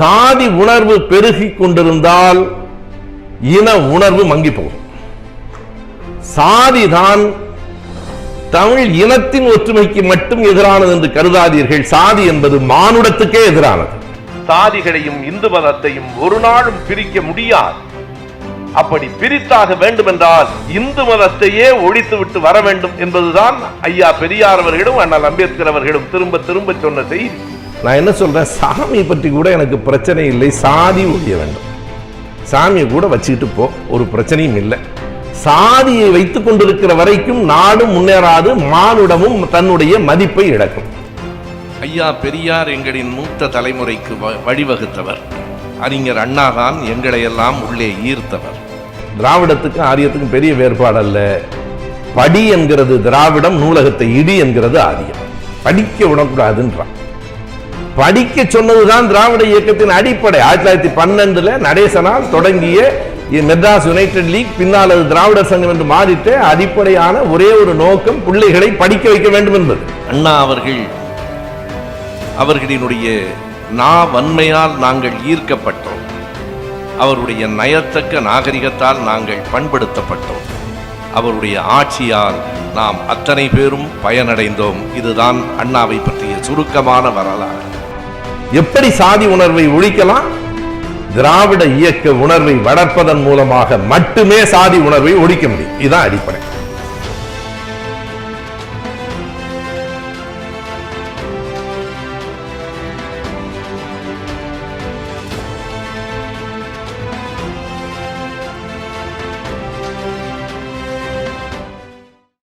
சாதி உணர்வு பெருகி கொண்டிருந்தால் இன உணர்வு மங்கி போகும். சாதிதான் தமிழ் இனத்தின் ஒற்றுமைக்கு மட்டும் எதிரானது என்று கருதாதீர்கள். சாதி என்பது மானுடத்துக்கே எதிரானது. சாதிகளையும் இந்து மதத்தையும் ஒரு நாளும் பிரிக்க முடியாது. அப்படி பிரித்தாக வேண்டுமென்றால் இந்து மதத்தையே ஒழித்துவிட்டு வர வேண்டும் என்பதுதான் ஐயா பெரியார் அவர்களும் அண்ணல் அம்பேத்கர் அவர்களும் திரும்ப திரும்ப சொன்ன செய்தி. நான் என்ன சொல்றேன்? சாமி பற்றி கூட எனக்கு பிரச்சனை இல்லை. சாதி ஒழிய வேண்டும். சாமியை கூட வச்சுக்கிட்டு போ. ஒரு பிரச்சனையும் இல்லை. சாதியை வைத்துக் கொண்டிருக்கிற வரைக்கும் நாடும் முன்னேறாது மானுடமும் தன்னுடைய மதிப்பை இழக்கும். ஐயா பெரியார் எங்களின் மூத்த தலைமுறைக்கு வழிவகுத்தவர். அறிஞர் அண்ணாதான் எங்களை எல்லாம் உள்ளே ஈர்த்தவர். திராவிடத்துக்கும் ஆரியத்துக்கும் பெரிய வேறுபாடு அல்ல படி என்கிறது திராவிடம் நூலகத்தை இடி என்கிறது ஆரியம். படிக்க விடக்கூடாதுன்றான். படிக்க சொன்னதுதான் திராவிட இயக்கத்தின் அடிப்படை. ஆயிரத்தி தொள்ளாயிரத்தி பன்னெண்டுல நடேசனால் தொடங்கிய மெட்ராஸ் யுனைடெட் லீக். பின்னால் அது திராவிடர் சங்கம் என்று மாறிட்டு அடிப்படையான ஒரே ஒரு நோக்கம் பிள்ளைகளை படிக்க வைக்க வேண்டும் என்பது. அண்ணா அவர்கள் அவர்களினுடைய நா வன்மையால் நாங்கள் ஈர்க்கப்பட்டோம். அவருடைய நயத்தக்க நாகரிகத்தால் நாங்கள் பண்படுத்தப்பட்டோம். அவருடைய ஆட்சியால் நாம் அத்தனை பேரும் பயனடைந்தோம். இதுதான் அண்ணாவை பற்றிய சுருக்கமான வரலாறு. எப்படி சாதி உணர்வை ஒழிக்கலாம்? திராவிட இயக்க உணர்வை வளர்ப்பதன் மூலமாக மட்டுமே சாதி உணர்வை ஒழிக்க முடியும். இதுதான் அடிப்படை.